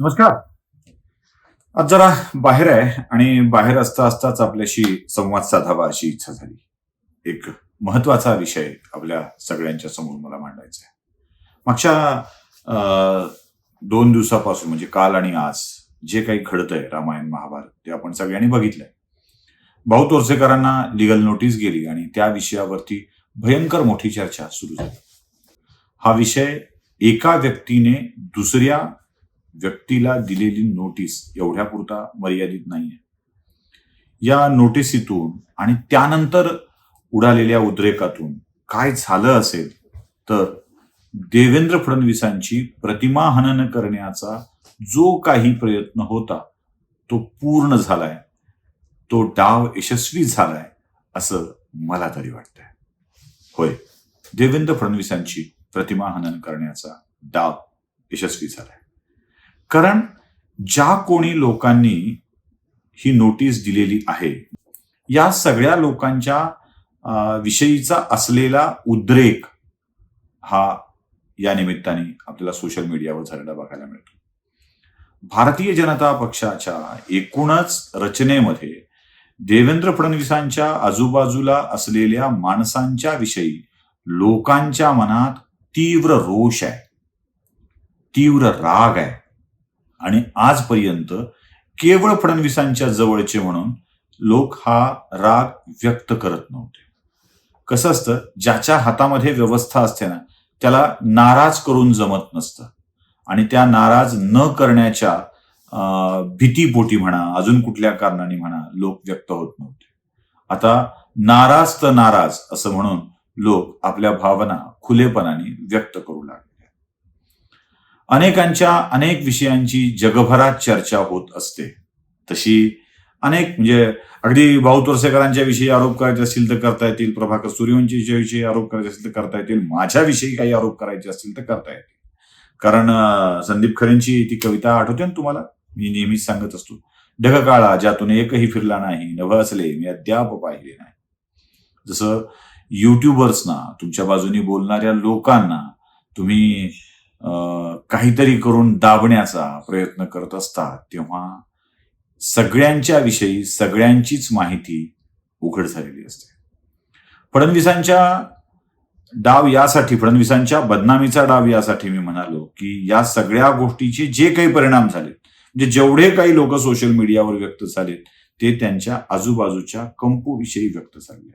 नमस्कार. आज जरा बाहेर आहे आणि बाहेर असता असताच आपल्याशी संवाद साधावा अशी इच्छा झाली. एक महत्त्वाचा विषय आपल्या सगळ्यांच्या समोर मला मांडायचा आहे. मागच्या अं, दोन दिवसापासून म्हणजे काल आणि आज जे काही घडतंय रामायण महाभारत ते आपण सगळ्यांनी बघितलंय. भाऊ तोरसेकरांना लिगल नोटीस गेली आणि त्या विषयावरती भयंकर मोठी चर्चा सुरू झाली. हा विषय एका व्यक्तीने दुसऱ्या व्यक्तीला दिलेली नोटीस एवढ्यापुरता मर्यादित नाहीये. या नोटिसीतून आणि त्यानंतर उडालेल्या उद्रेकातून काय झालं असेल? तर देवेंद्र फडणवीसांची प्रतिमा हनन करण्याचा जो काही प्रयत्न होता तो पूर्ण झालाय. तो डाव यशस्वी झालाय असं मला तरी वाटतंय. होय देवेंद्र फडणवीसांची प्रतिमा हनन करण्याचा डाव यशस्वी झालाय. कारण ज्या कोणी लोकांनी ही नोटीस दिलेली आहे या सगळ्या लोकांच्या अं, विषयीचा असलेला उद्रेक हा या निमित्ताने आपल्याला सोशल मीडियावर झालेला बघायला मिळतो. भारतीय जनता पक्षाच्या एकूणच रचनेमध्ये देवेंद्र फडणवीसांच्या आजूबाजूला असलेल्या माणसांच्या विषयी लोकांच्या मनात तीव्र रोष आहे तीव्र राग आहे. आणि आजपर्यंत केवळ फडणवीसांच्या जवळचे म्हणून लोक हा राग व्यक्त करत नव्हते. कसं असतं ज्याच्या हातामध्ये व्यवस्था असते ना त्याला नाराज करून जमत नसतं. आणि त्या नाराज न करण्याच्या अं, भीतीपोटी म्हणा अजून कुठल्या कारणाने म्हणा लोक व्यक्त होत नव्हते. आता नाराज तर नाराज असं म्हणून लोक आपल्या भावना खुलेपणाने व्यक्त करू लागले. अनेकांच्या अनेक विषयांची जगभरात चर्चा होत असते. तशी अनेक म्हणजे अगदी भाऊ तोरसेकरांच्या विषयी आरोप करायचे असतील तर करता येतील प्रभाकर सूर्यवंशीच्या विषयी आरोप करायचे असतील तर करता येतील माझ्याविषयी काही आरोप करायचे असतील तर करता येतील. कारण संदीप खरेंची ती कविता आठवते ना तुम्हाला? मी नेहमीच सांगत असतो. ढग काळा ज्यातून एकही फिरला नाही नभ असले मी अद्याप पाहिले नाही. जसं युट्यूबर्सना तुमच्या बाजूनी बोलणाऱ्या लोकांना तुम्ही काहीतरी करून दाबण्याचा प्रयत्न करत असतात तेव्हा सगळ्यांच्या विषयी सगळ्यांचीच माहिती उघड झालेली असते. फडणवीसांच्या डाव यासाठी फडणवीसांच्या बदनामीचा डाव यासाठी मी म्हणालो की या सगळ्या गोष्टीचे जे काही परिणाम झालेत म्हणजे जेवढे काही लोक सोशल मीडियावर व्यक्त झालेत ते त्यांच्या आजूबाजूच्या कंपूविषयी व्यक्त झाले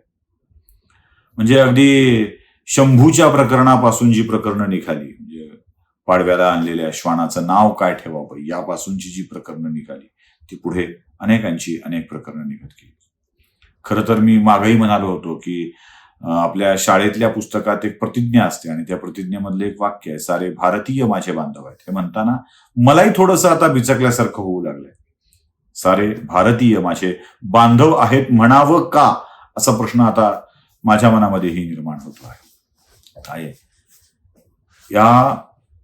म्हणजे अगदी शंभूच्या प्रकरणापासून जी प्रकरणं निघाली पाडव्याला आणलेल्या श्वानाचं नाव काय ठेवावं? यापासूनची जी प्रकरणं निघाली ती पुढे अनेकांची अनेक प्रकरणं निघत गेली. खरं तर मी मागही म्हणालो होतो की आपल्या शाळेतल्या पुस्तकात एक प्रतिज्ञा असते आणि त्या प्रतिज्ञेमधलं एक वाक्य आहे सारे भारतीय माझे बांधव आहेत. हे म्हणताना मलाही थोडंसं आता बिचकल्यासारखं होऊ लागलंय. सारे भारतीय माझे बांधव आहेत म्हणावं का? असा प्रश्न आता माझ्या मनामध्येही निर्माण होतो आहे? या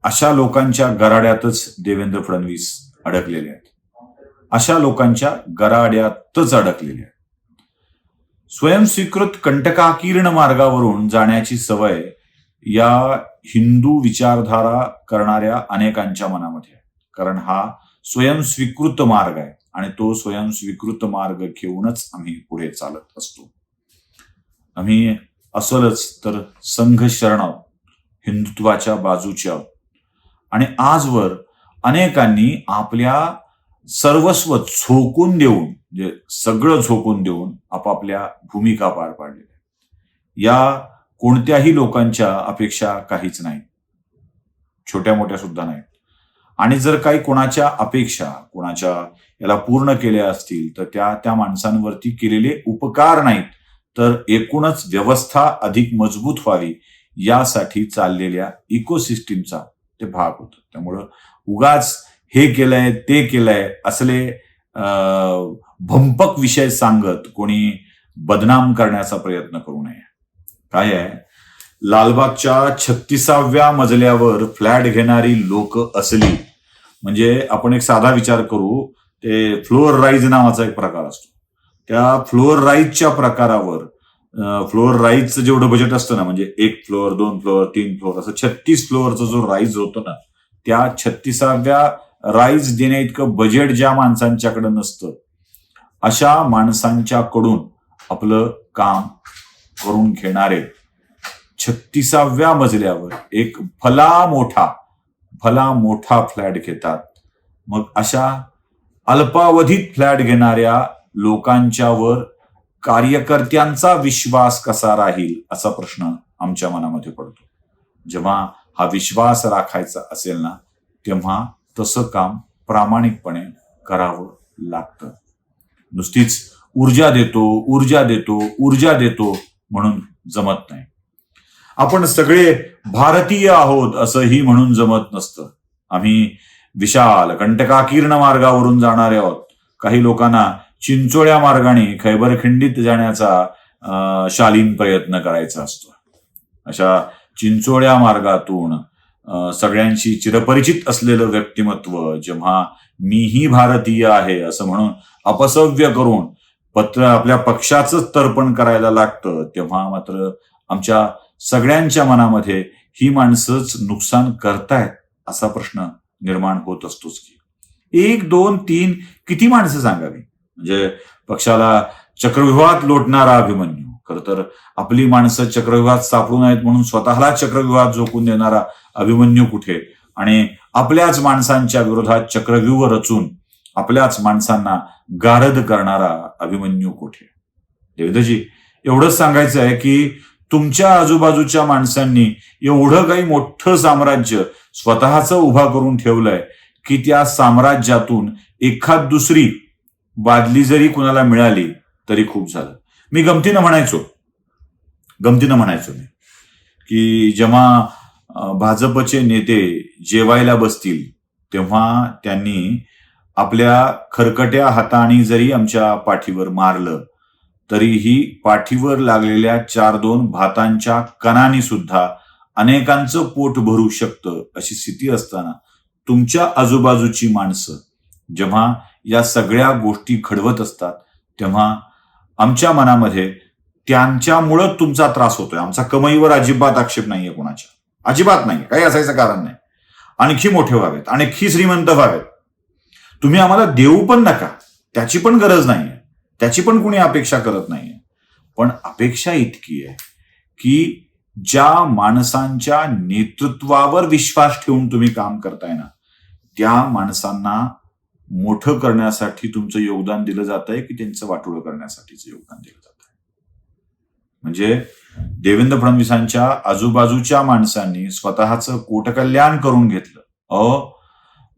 अशा लोकांच्या गराड्यातच देवेंद्र फडणवीस अडकलेले आहेत अशा लोकांच्या गराड्यातच अडकलेले आहेत स्वयंस्वीकृत कंटकाकीर्ण मार्गावरून जाण्याची सवय या हिंदू विचारधारा करणाऱ्या अनेकांच्या मनामध्ये आहे कारण हा स्वयंस्वीकृत मार्ग आहे आणि तो स्वयंस्वीकृत मार्ग घेऊनच आम्ही पुढे चालत असतो आम्ही असलच तर संघ शरण आहोत. हिंदुत्वाच्या बाजूच्या आहोत. आणि आजवर अनेकांनी आपल्या सर्वस्व झोकून देऊन म्हणजे सगळं झोकून देऊन आपापल्या भूमिका पार पाडलेल्या या कोणत्याही लोकांच्या अपेक्षा काहीच नाही छोट्या मोठ्या सुद्धा नाहीत. आणि जर काही कोणाच्या अपेक्षा कोणाच्या याला पूर्ण केल्या असतील तर त्या त्या माणसांवरती केलेले उपकार नाहीत. तर एकूणच व्यवस्था अधिक मजबूत व्हावी यासाठी चाललेल्या इकोसिस्टीमचा ते भाग होत. त्यामुळं उगाच हे केलंय ते केलंय असले भंपक विषय सांगत कोणी बदनाम करण्याचा प्रयत्न करू नये. काय आहे? लालबागच्या छत्तीसाव्या मजल्यावर फ्लॅट घेणारी लोक असली म्हणजे आपण एक साधा विचार करू ते फ्लोअर राईज नावाचा एक प्रकार असतो. त्या फ्लोअर राईजच्या प्रकारावर फ्लोअर राईजचं जेवढं बजेट असतं ना म्हणजे एक फ्लोअर दोन फ्लोअर तीन फ्लोअर असं छत्तीस फ्लोअरचा जो राईज होतो ना त्या छत्तीसाव्या राईज देण्या इतकं बजेट ज्या माणसांच्याकडे नसतं अशा माणसांच्याकडून आपलं काम करून घेणारे छत्तीसाव्या मजल्यावर एक फला मोठा फला मोठा फ्लॅट घेतात. मग अशा अल्पावधीत फ्लॅट घेणाऱ्या लोकांच्यावर कार्यकर्त्यांचा विश्वास कसा राहील असा प्रश्न आमच्या मनामध्ये पडतो. जेव्हा हा विश्वास राखायचा असेल ना तेव्हा तसं काम प्रामाणिकपणे करावं लागतं. नुसतीच ऊर्जा देतो ऊर्जा देतो ऊर्जा देतो म्हणून जमत नाही. आपण सगळे भारतीय आहोत असंही म्हणून जमत नसतं. आम्ही विशाल कंटकाकीर्ण मार्गावरून जाणारे आहोत. काही लोकांना चिंचोळ्या मार्गाने खैबर खिंडीत जाण्याचा शालीन प्रयत्न करायचा असतो. अशा चिंचोळ्या मार्गातून सगळ्यांशी चिरपरिचित असलेलं व्यक्तिमत्व जेव्हा मीही भारतीय आहे असं म्हणून अपसव्य करून पत्र आपल्या पक्षाचं तर्पण करायला लागतं तेव्हा मात्र आमच्या सगळ्यांच्या मनामध्ये ही माणसंच नुकसान करतायत असा प्रश्न निर्माण होत असतोच की. एक दोन तीन किती माणसं सांगावी? म्हणजे पक्षाला चक्रव्यूहात लोटणारा अभिमन्यू. खरं तर आपली माणसं चक्रव्यूहात सापडू नयेत म्हणून स्वतःला चक्रव्यूहात झोकून देणारा अभिमन्यू कुठे? आणि आपल्याच माणसांच्या विरोधात चक्रव्यूह रचून आपल्याच माणसांना गारद करणारा अभिमन्यू कुठे? देवेंद्रजी एवढंच सांगायचं आहे की तुमच्या आजूबाजूच्या माणसांनी एवढं काही मोठं साम्राज्य स्वतःच उभा करून ठेवलंय की त्या साम्राज्यातून एखाद दुसरी बादली जरी कुणाला मिळाली तरी खूप झालं. मी गमतीनं म्हणायचो. गमतीनं म्हणायचो मी. की जेव्हा भाजपचे नेते जेवायला बसतील तेव्हा त्यांनी आपल्या खरकट्या हाताने जरी आमच्या पाठीवर मारलं तरीही पाठीवर लागलेल्या चार दोन भातांच्या कणानी सुद्धा अनेकांचं पोट भरू शकतं अशी स्थिती असताना तुमच्या आजूबाजूची माणसं जेव्हा या सगळ्या गोष्टी घडवत असतात तेव्हा आमच्या मनामध्ये त्यांच्यामुळं तुमचा त्रास होतोय. आमचा कमाईवर अजिबात आक्षेप नाहीये कोणाच्या. अजिबात नाही काही असायचं कारण नाही. आणखी मोठे व्हावेत. आणखी श्रीमंत व्हावेत. तुम्ही आम्हाला देऊ पण नका. त्याची पण गरज नाहीये. त्याची पण कुणी अपेक्षा करत नाहीये. पण अपेक्षा इतकी आहे की ज्या माणसांच्या नेतृत्वावर विश्वास ठेवून तुम्ही काम करताय ना त्या माणसांना मोठं करण्यासाठी तुमचं योगदान दिलं जात आहे की त्यांचं वाटोळं करण्यासाठीचं योगदान दिलं जात आहे म्हणजे देवेंद्र फडणवीसांच्या आजूबाजूच्या माणसांनी स्वतःचं कोटकल्याण करून घेतलं. अ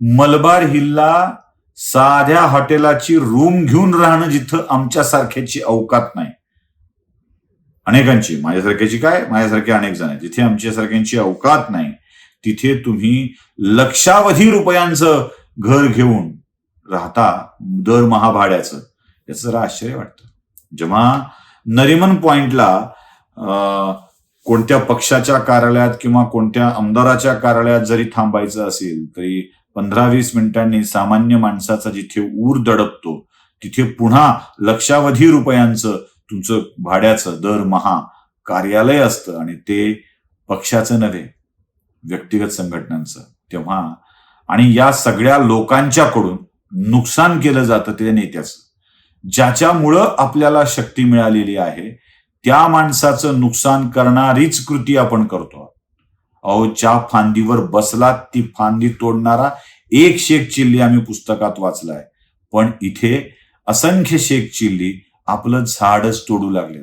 मलबार हिलला साध्या हॉटेलाची रूम घेऊन राहणं जिथं आमच्यासारख्याची अवकात नाही. अनेकांची माझ्यासारख्याची काय? माझ्यासारखे अनेक जण आहेत. जिथे आमच्यासारख्यांची अवकात नाही तिथे तुम्ही लक्षावधी रुपयांचं घर घेऊन राहता दरमहा भाड्याचं याचं जरा आश्चर्य वाटतं. जेव्हा नरिमन पॉइंटला कोणत्या पक्षाच्या कार्यालयात किंवा कोणत्या आमदाराच्या कार्यालयात जरी थांबायचं असेल तरी पंधरा वीस मिनिटांनी सामान्य माणसाचा जिथे ऊर दडपतो तिथे पुन्हा लक्षावधी रुपयांचं तुमचं भाड्याचं दरमहा कार्यालय असतं आणि ते पक्षाचं नव्हे व्यक्तिगत संघटनांचं. तेव्हा आणि या सगळ्या लोकांच्याकडून नुकसान केलं जातं त्या नेत्याचं. ज्याच्यामुळं आपल्याला शक्ती मिळालेली आहे त्या माणसाचं नुकसान करणारीच कृती आपण करतो. अहो ज्या फांदीवर बसला ती फांदी तोडणारा एक शेख चिल्ली आम्ही पुस्तकात वाचलाय. पण इथे असंख्य शेख चिल्ली आपलं झाडच तोडू लागले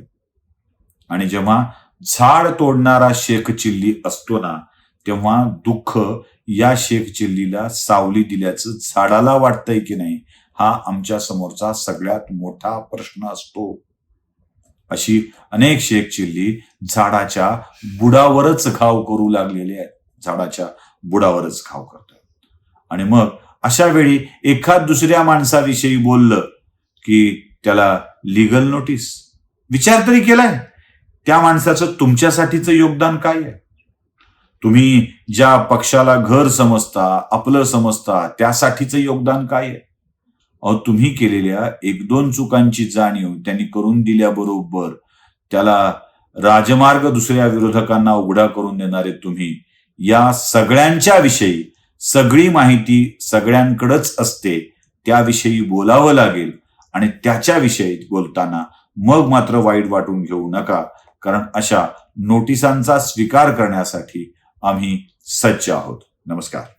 आणि जेव्हा झाड तोडणारा शेख चिल्ली असतो ना तेव्हा दुःख या शेख चिल्लीला सावली दिल्याचं झाडाला वाटतंय की नाही हा आमच्या समोरचा सगळ्यात मोठा प्रश्न असतो. अशी अनेक शेख चिल्ली झाडाच्या बुडावरच घाव करू लागलेले आहेत. झाडाच्या बुडावरच घाव करतात. आणि मग अशा वेळी एखाद दुसऱ्या माणसाविषयी बोललं की त्याला लिगल नोटीस विचार तरी केलाय. त्या माणसाचं तुमच्यासाठीचं योगदान काय आहे? तुम्ही ज्या पक्षाला घर समजता आपलं समजता त्यासाठीचं योगदान काय आहे? अहो तुम्ही केलेल्या एक दोन चुकांची जाणीव त्यांनी करून दिल्याबरोबर त्याला राजमार्ग दुसऱ्या विरोधकांना उघडा करून देणारे तुम्ही या सगळ्यांच्या विषयी सगळी माहिती सगळ्यांकडंच असते त्याविषयी बोलावं लागेल आणि त्याच्याविषयी बोलताना मग मात्र वाईट वाटून घेऊ नका. कारण अशा नोटिसांचा स्वीकार करण्यासाठी आम्ही सज्ज आहोत. नमस्कार.